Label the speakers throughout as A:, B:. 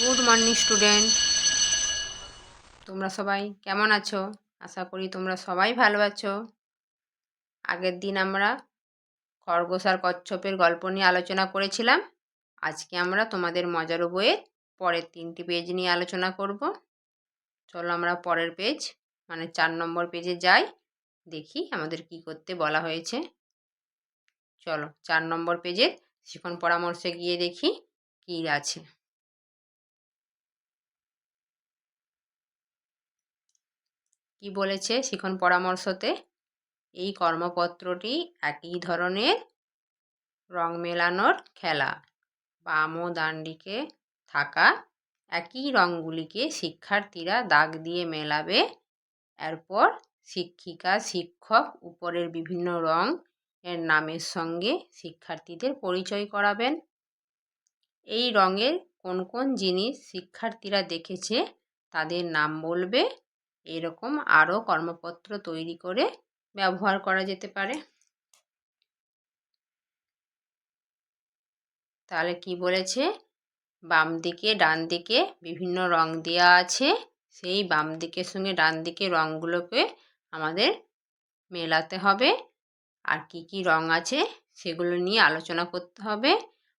A: Good morning student. তোমরা সবাই কেমন আছো? আশা করি তোমরা সবাই ভালো আছো। আগের দিন আমরা খরগোশ আর কচ্ছপের গল্প নিয়ে আলোচনা করেছিলাম। আজকে আমরা তোমাদের মজার বইয়ের পরের তিনটি পেজ নিয়ে আলোচনা করব। চলো আমরা পরের পেজ মানে চার নম্বর পেজে যাই, দেখি আমাদের কি করতে বলা হয়েছে। চলো চার নম্বর পেজের শিখন পরামর্শে গিয়ে দেখি কী আছে। কি বলেছে শিখন পরামর্শতে? এই কর্মপত্রটি একই ধরনের রং মেলানোর খেলা। বাম ও ডানদিকে থাকা একই রঙগুলিকে শিক্ষার্থীরা দাগ দিয়ে মেলাবে। এরপর শিক্ষিকা, শিক্ষক, উপরের বিভিন্ন রং এর নামের সঙ্গে শিক্ষার্থীদের পরিচয় করাবেন। এই রঙের কোন কোন জিনিস শিক্ষার্থীরা দেখেছে তাদের নাম বলবে? এরকম আরও কর্মপত্র তৈরি করে ব্যবহার করা যেতে পারে। তাহলে কি বলেছে? বাম দিকে, ডান দিকে বিভিন্ন রং দেওয়া আছে। সেই বাম দিকের সঙ্গে ডান দিকে রঙগুলোকে আমাদের মেলাতে হবে। আর কি কি রং আছে সেগুলো নিয়ে আলোচনা করতে হবে।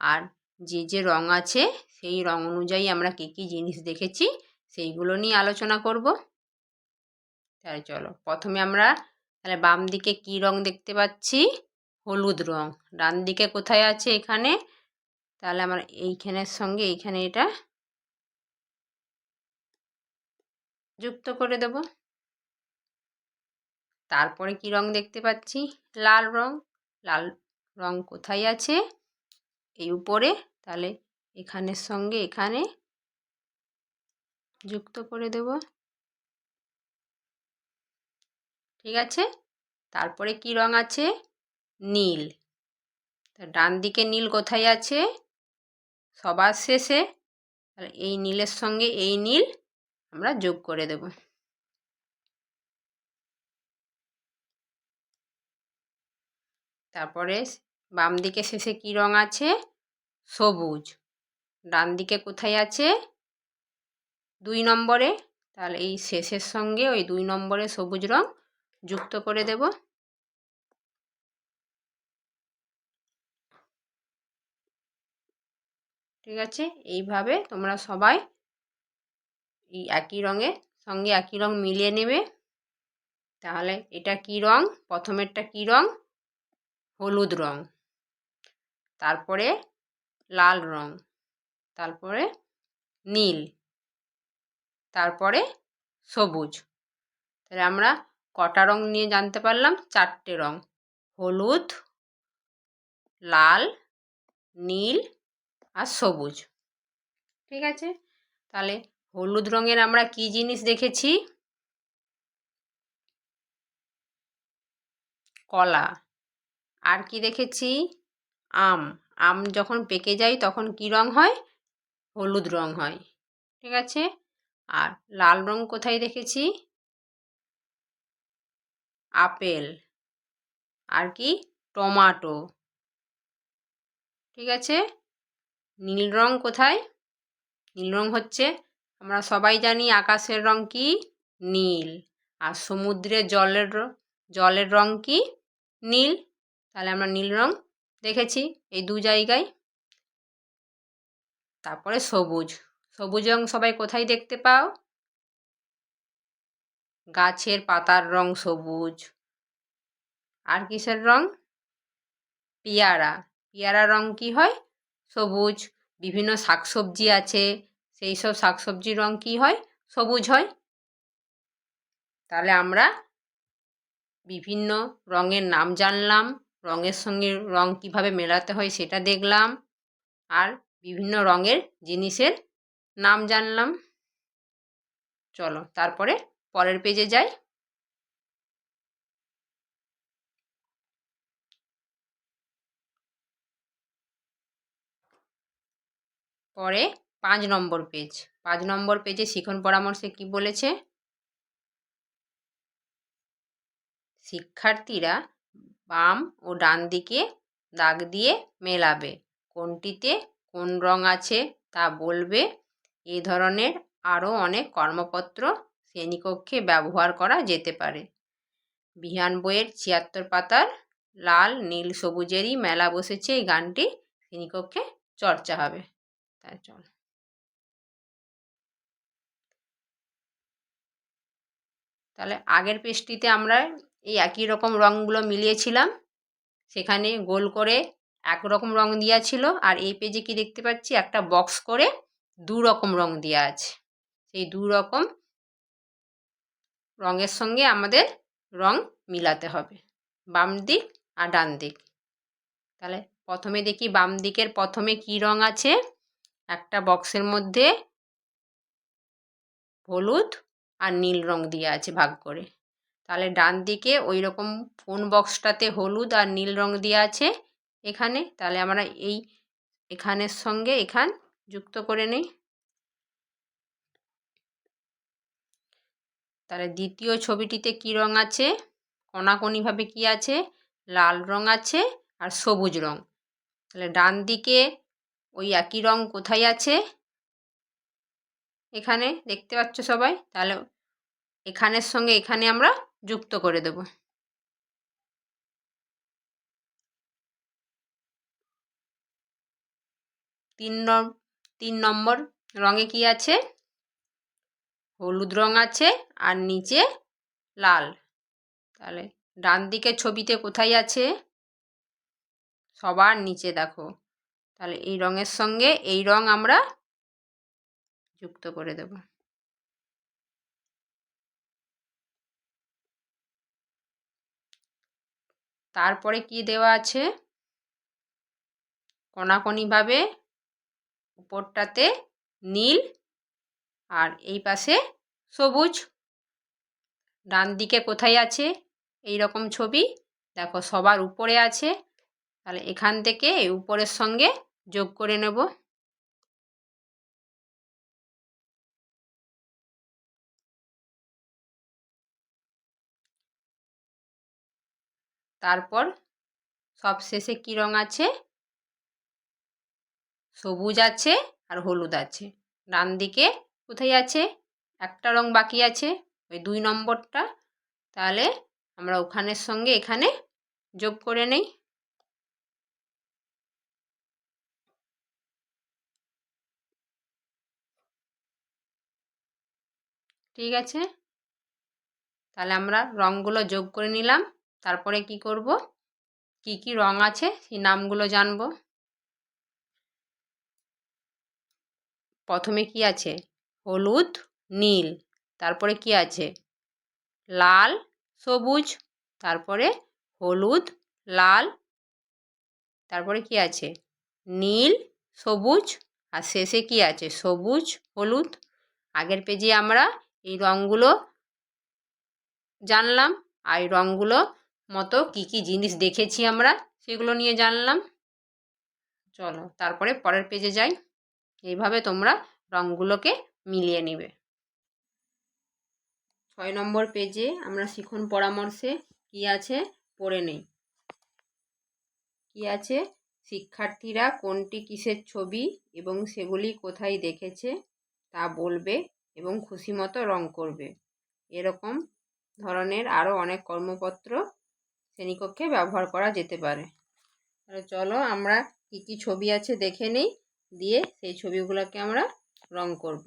A: আর যে যে রং আছে সেই রং অনুযায়ী আমরা কী কী জিনিস দেখেছি সেইগুলো নিয়ে আলোচনা করব। তাহলে চলো। প্রথমে আমরা তাহলে বাম দিকে কি রং দেখতে পাচ্ছি? হলুদ রং। ডান দিকে কোথায় আছে এখানে? তাহলে আমার এইখানের সঙ্গে এইখানে এটা যুক্ত করে দেব। তারপরে কি রং দেখতে পাচ্ছি? লাল রং। লাল রং কোথায় আছে? এই উপরে। তাহলে এখানের সঙ্গে এখানে যুক্ত করে দেব। ঠিক আছে? তারপরে কি রং আছে? নীল। ডান দিকে নীল কোথায় আছে? সবার শেষে তাহলে এই নীলের সঙ্গে এই নীল আমরা যোগ করে দেব। তারপরে বাম দিকে শেষে কি রং আছে? সবুজ। ডান দিকে কোথায় আছে? দুই নম্বরে। তাহলে এই শেষের সঙ্গে ওই দুই নম্বরে সবুজ রং যুক্ত করে দেব। ঠিক আছে? এইভাবে তোমরা সবাই এই একই রঙের সঙ্গে একই রং মিলিয়ে নেবে। তাহলে এটা কি রং? প্রথমেরটা কি রং? হলুদ রং। তারপরে লাল রং। তারপরে নীল। তারপরে সবুজ। তাহলে আমরা কটা রং নিয়ে জানতে পারলাম? চারটে রং। হলুদ, লাল, নীল আর সবুজ। ঠিক আছে? তাহলে হলুদ রঙের আমরা কি জিনিস দেখেছি? কলা। আর কি দেখেছি? আম। আম যখন পেকে যায় তখন কি রং হয়? হলুদ রং হয়। ঠিক আছে? আর লাল রং কোথায় দেখেছি? আপেল, আর কি? টমাটো। ঠিক আছে? নীল রং কোথায়? নীল রং হচ্ছে, আমরা সবাই জানি আকাশের রং কি? নীল। আর সমুদ্রের জলের জলের রং কি? নীল। তাহলে আমরা নীল রং দেখেছি এই দু জায়গায়। তারপরে সবুজ। সবুজ রং সবাই কোথায় দেখতে পাও? গাছের পাতার রং সবুজ। আর কিসের রং? পেয়ারা। পেয়ারা রং কি হয়? সবুজ। বিভিন্ন শাকসবজি আছে। সেই সব শাকসবজির রং কি হয়? সবুজ হয়। তাহলে আমরা বিভিন্ন রঙের নাম জানলাম। রঙের সঙ্গে রং কীভাবে মেলাতে হয় সেটা দেখলাম। আর বিভিন্ন রঙের জিনিসের নাম জানলাম। চলো, তারপরে পরের পেজে যাই। পরে পাঁচ নম্বর পেজ পাঁচ নম্বর পেজে শিখন পরামর্শে কি বলেছে? শিক্ষার্থীরা বাম ও ডান দিকে দাগ দিয়ে মেলাবে। কোনটিতে কোন রং আছে তা বলবে। এ ধরনের আরও অনেক কর্মপত্র শ্রেণীকক্ষে ব্যবহার করা যেতে পারে। বিহান বইয়ের ছিয়াত্তর পাতার লাল, নীল, সবুজেরই মেলা বসেছে এই গানটি। শ্রেণীকক্ষে চর্চা হবে। তাই চল। তাহলে আগের পেজটিতে আমরা এই একই রকম রঙগুলো মিলিয়েছিলাম। সেখানে গোল করে এক রকম রং দেওয়া ছিল আর এই পেজে কি দেখতে পাচ্ছি? একটা বক্স করে দু রকম রং দেওয়া আছে। সেই দু রকম রঙের সঙ্গে আমাদের রং মিলাতে হবে। বাম দিক আর ডান দিক। তাহলে প্রথমে দেখি বাম দিকের প্রথমে কি রং আছে? একটা বক্সের মধ্যে হলুদ আর নীল রং দিয়ে আছে ভাগ করে। তাহলে ডান দিকে ওই রকম কোন বক্সটাতে হলুদ আর নীল রং দেওয়া আছে? এখানে। তাহলে আমরা এই এখানের সঙ্গে এখান যুক্ত করে নিই। তাহলে দ্বিতীয় ছবিটিতে কি রং আছে? কণাকণিভাবে কি আছে? লাল রং আছে আর সবুজ রং। তাহলে ডান দিকে ওই একই রং কোথায় আছে? এখানে, দেখতে পাচ্ছ সবাই? তাহলে এখানের সঙ্গে এখানে আমরা যুক্ত করে দেব। তিন তিন নম্বর রঙে কি আছে? হলুদ রং আছে আর নিচে লাল। তাহলে ডান দিকের ছবিতে কোথায় আছে? সবার নিচে দেখো। তাহলে এই রঙের সঙ্গে এই রং আমরা যুক্ত করে দেব। তারপরে কি দেওয়া আছে? কণাকণিভাবে উপরটাতে নীল আর এই পাশে সবুজ। ডান দিকে কোথায় আছে? এই রকম ছবি। দেখো সবার উপরে আছে। তাহলে এখান থেকে এই উপরের সঙ্গে যোগ করে নেব। তারপর সব শেষে কী রঙ আছে? সবুজ আছে আর হলুদ আছে। ডান দিকে কোথায় আছে? একটা রং বাকি আছে, ওই দুই নম্বরটা। তাহলে আমরা ওখানের সঙ্গে এখানে যোগ করে নেই। ঠিক আছে? তাহলে আমরা রঙগুলো যোগ করে নিলাম। তারপরে কি করব? কি কি রং আছে সেই নামগুলো জানব। প্রথমে কি আছে? হলুদ, নীল। তারপরে কি আছে? লাল, সবুজ। তারপরে হলুদ, লাল। তারপরে কি আছে? নীল, সবুজ। আর শেষে কি আছে? সবুজ, হলুদ। আগের পেজে আমরা এই রঙগুলো জানলাম। আর এই রঙগুলো মতো কি কি জিনিস দেখেছি আমরা, সেগুলো নিয়ে জানলাম। চলো, তারপরে পরের পেজে যাই। এইভাবে তোমরা রঙগুলোকে মিলিয়ে নেবে। ছয় নম্বর পেজে আমরা শিখন পরামর্শে কি আছে, পড়ে নেই। কি আছে? শিক্ষার্থীরা কোনটি কিসের ছবি এবং সেগুলি কোথায় দেখেছে তা বলবে এবং খুশি মতো রং করবে। এরকম ধরনের আরও অনেক কর্মপত্র শ্রেণীকক্ষে ব্যবহার করা যেতে পারে। চলো আমরা কী কী ছবি আছে দেখে নিই, দিয়ে সেই ছবিগুলোকে আমরা রং করব।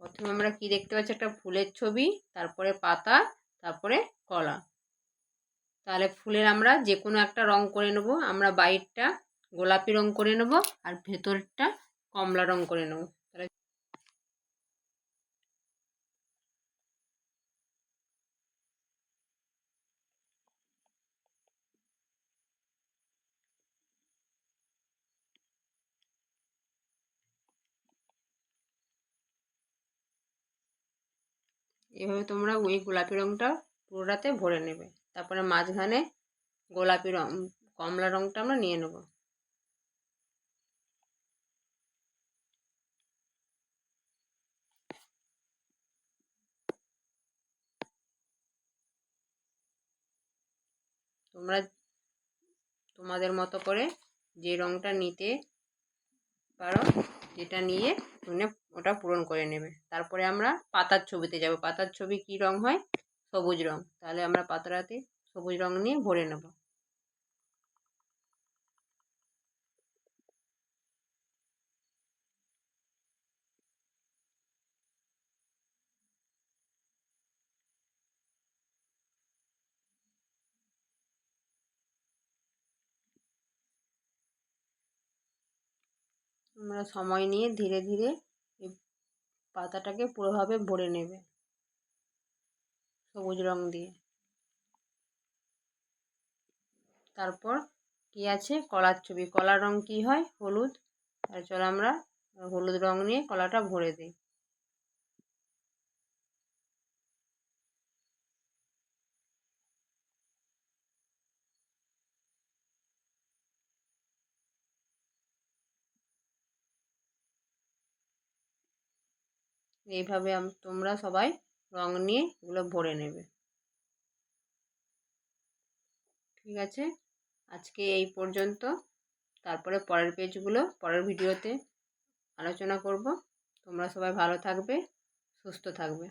A: প্রথমে আমরা কি দেখতে পাচ্ছি? একটা ফুলের ছবি, তারপরে পাতা, তারপরে কলা। তাহলে ফুলের আমরা যে কোনো একটা রং করে নেব। আমরা বাইরটা গোলাপি রং করে নেব আর ভেতরটা কমলা রং করে নেব। এভাবে তোমরা ওই গোলাপি রঙটা পুরোটাতে ভরে নেবে। তারপরে মাঝখানে গোলাপি রঙ কমলা রঙটা আমরা নিয়ে নেব। তোমরা তোমাদের মতো করে যে রঙটা নিতে পারো এটা নিয়ে তুমি ওটা পূরণ করে নেবে। তারপরে আমরা পাতার ছবিতে যাব। পাতার ছবি কি রং হয়? সবুজ রং। তাহলে আমরা পাতাটাতে সবুজ রং নিয়ে ভরে নেব। তোমরা সময় নিয়ে ধীরে ধীরে এই পাতাটাকে পুরোভাবে ভরে নেবে। সবুজ রং দিয়ে। তারপর কি আছে? কলার ছবি। কলার রং কি হয়? হলুদ। আর চলো আমরা হলুদ রং নিয়ে কলাটা ভরে দিই। এইভাবে তোমরা সবাই রং নিয়ে এগুলো ভরে নেবে। ঠিক আছে? আজকে এই পর্যন্ত। তারপরে পরের পেজগুলো, পরের ভিডিওতে আলোচনা করব। তোমরা সবাই ভালো থাকবে, সুস্থ থাকবে।